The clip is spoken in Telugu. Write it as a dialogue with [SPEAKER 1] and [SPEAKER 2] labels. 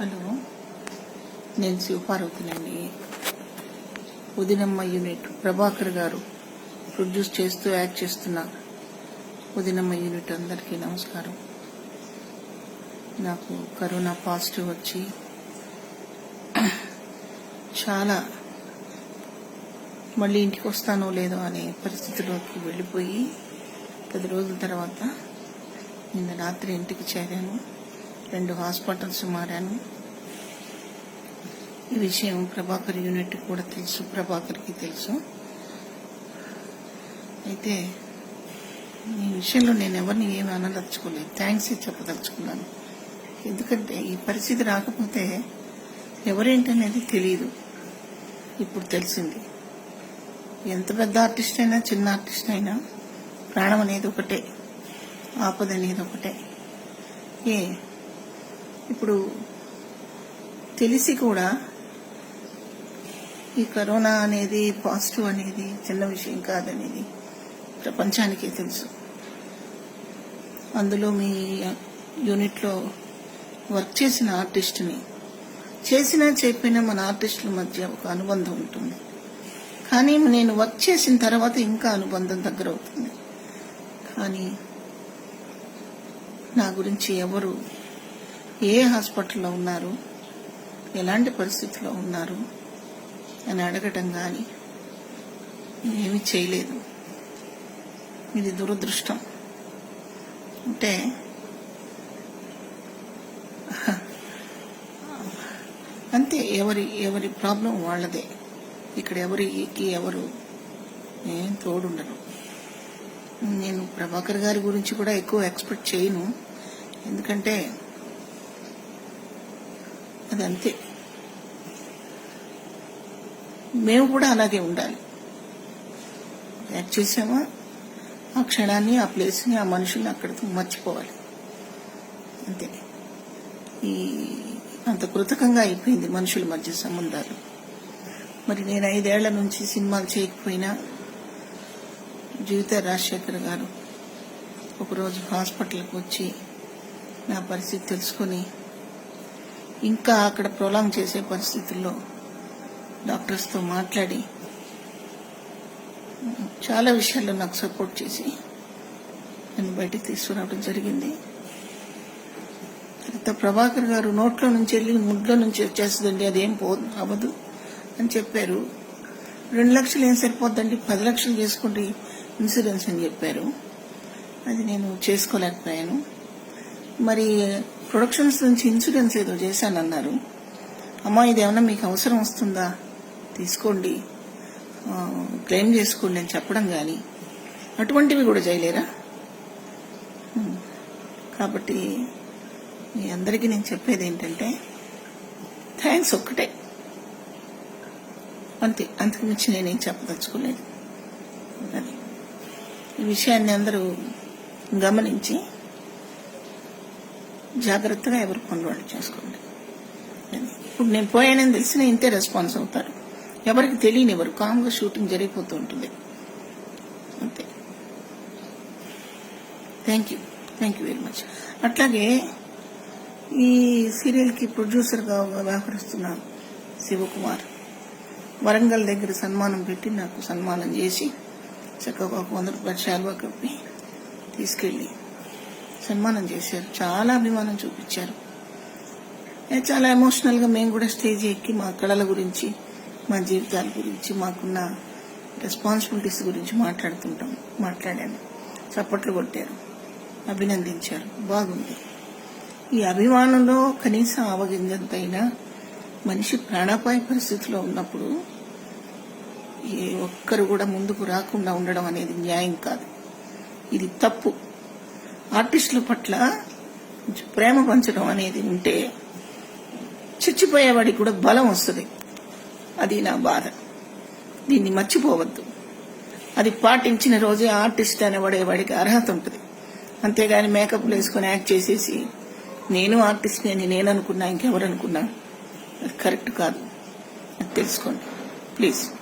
[SPEAKER 1] హలో. నేను శివపార్వతినండి. ఉదినమ్మ యూనిట్ ప్రభాకర్ గారు ప్రొడ్యూస్ చేస్తూ యాక్ట్ చేస్తున్న ఉదినమ్మ యూనిట్ అందరికీ నమస్కారం. నాకు కరోనా పాజిటివ్ వచ్చి చాలా మళ్ళీ ఇంటికి వస్తానో లేదో అనే పరిస్థితిలోకి వెళ్ళిపోయి పది రోజుల తర్వాత నిన్న రాత్రి ఇంటికి చేరాను. రెండు హాస్పిటల్స్ మారాను. ఈ విషయం ప్రభాకర్ యూనిట్ కూడా తెలుసు ప్రభాకర్కి తెలుసు. అయితే ఈ విషయంలో నేను ఎవరిని ఏమి అనదలుచుకోలేదు. థ్యాంక్స్ చెప్పదలుచుకున్నాను. ఎందుకంటే ఈ పరిస్థితి రాకపోతే ఎవరేంటనేది తెలియదు ఇప్పుడు తెలిసింది. ఎంత పెద్ద ఆర్టిస్ట్ అయినా చిన్న ఆర్టిస్ట్ అయినా ప్రాణం అనేది ఒకటే ఆపద అనేది ఒకటే. ఏ ఇప్పుడు తెలిసి కూడా ఈ కరోనా అనేది పాజిటివ్ అనేది చిన్న విషయం కాదనేది ప్రపంచానికే తెలుసు. అందులో మీ యూనిట్లో వర్క్ చేసిన ఆర్టిస్ట్ని చేసినా చెప్పిన మన ఆర్టిస్టుల మధ్య ఒక అనుబంధం ఉంటుంది. కానీ నేను వర్క్ చేసిన తర్వాత ఇంకా అనుబంధం దగ్గర అవుతుంది. కానీ నా గురించి ఎవరు ఏ హాస్పిటల్లో ఉన్నారు? ఎలాంటి పరిస్థితిలో ఉన్నారు? అని అడగటం కానీ ఏమీ చేయలేదు. ఇది దురదృష్టం. అంటే అంతే ఎవరి ఎవరి ప్రాబ్లం వాళ్ళదే. ఇక్కడ ఎవరికి ఎవరు ఏం తోడుండరు. నేను ప్రభాకర్ గారి గురించి కూడా ఎక్కువ ఎక్స్పెక్ట్ చేయను. ఎందుకంటే అదంతే. మేము కూడా అలాగే ఉండాలి. యాక్ట్ చేసామా ఆ క్షణాన్ని ఆ ప్లేస్ని ఆ మనుషుల్ని అక్కడితో మర్చిపోవాలి. అంతే. ఈ అంత కృతకంగా అయిపోయింది మనుషుల మధ్య సంబంధాలు. మరి నేను ఐదేళ్ళ నుంచి సినిమాలు చేయకపోయినా జీవిత రాజశేఖర్ గారు ఒకరోజు హాస్పిటల్కి వచ్చి నా పరిస్థితి తెలుసుకొని ఇంకా అక్కడ ప్రొలాంగ్ చేసే పరిస్థితుల్లో డాక్టర్స్తో మాట్లాడి చాలా విషయాల్లో నాకు సపోర్ట్ చేసి నన్ను బయటికి తీసుకురావడం జరిగింది. తర్వాత ప్రభాకర్ గారు నోట్లో నుంచి వెళ్ళి ముడ్లో నుంచి వచ్చేస్తుందండి అదేం పో అవ్వదు అని చెప్పారు. రెండు లక్షలు ఏం సరిపోద్దండి? పది లక్షలు చేసుకుంటే ఇన్సూరెన్స్ అని చెప్పారు. అది నేను చేసుకోలేకపోయాను. మరి ప్రొడక్షన్స్ నుంచి ఇన్సూరెన్స్ ఏదో చేశానన్నారు. అమ్మా ఇది మీకు అవసరం వస్తుందా? తీసుకోండి. క్లెయిమ్ చేసుకోండి అని చెప్పడం కానీ అటువంటివి కూడా చేయలేరా? కాబట్టి మీ అందరికీ నేను చెప్పేది ఏంటంటే థ్యాంక్స్ ఒక్కటే. అంతే. అంతకుమించి నేనేం చెప్పదలుచుకోలేదు. అది. ఈ విషయాన్ని అందరూ గమనించి జాగ్రత్తగా ఎవరు పనులు వాళ్ళు చేసుకోండి. ఇప్పుడు నేను పోయానని తెలిసిన ఇంతే రెస్పాన్స్ అవుతారు. ఎవరికి తెలియని ఎవరు కామ్గా షూటింగ్ జరిగిపోతూ ఉంటుంది. అంతే. Thank you thank you very much అట్లాగే ఈ సీరియల్కి ప్రొడ్యూసర్గా వ్యవహరిస్తున్న శివకుమార్. వరంగల్ దగ్గర సన్మానం పెట్టి నాకు సన్మానం చేసి చక్కగా ఒక వంద రూపాయలు శాల్వా కప్పి తీసుకెళ్ళి సన్మానం చేశారు. చాలా అభిమానం చూపించారు. చాలా ఎమోషనల్గా మేము కూడా స్టేజ్ ఎక్కి మా కళల గురించి మా జీవితాల గురించి మాకున్న రెస్పాన్సిబిలిటీస్ గురించి మాట్లాడుతుంటాం మాట్లాడాను. చప్పట్లు కొట్టారు. అభినందించారు. బాగుంది. ఈ అభిమానంలో కనీసం ఆవగింజంతైనా మనిషి ప్రాణాపాయ పరిస్థితిలో ఉన్నప్పుడు ఏ ఒక్కరు కూడా ముందుకు రాకుండా ఉండడం అనేది న్యాయం కాదు. ఇది తప్పు. ఆర్టిస్టుల పట్ల ప్రేమ పంచడం అనేది ఉంటే చచ్చిపోయేవాడికి కూడా బలం వస్తుంది. అది నా బాధ. దీన్ని మర్చిపోవద్దు. అది పాటించిన రోజే ఆర్టిస్ట్ అనేవాడేవాడికి అర్హత ఉంటుంది. అంతేగాని మేకప్లు వేసుకొని యాక్ట్ చేసేసి నేను ఆర్టిస్ట్ని అని నేను అనుకున్నా ఇంకెవరు అనుకున్నా అది కరెక్ట్ కాదు. అది తెలుసుకోండి. ప్లీజ్.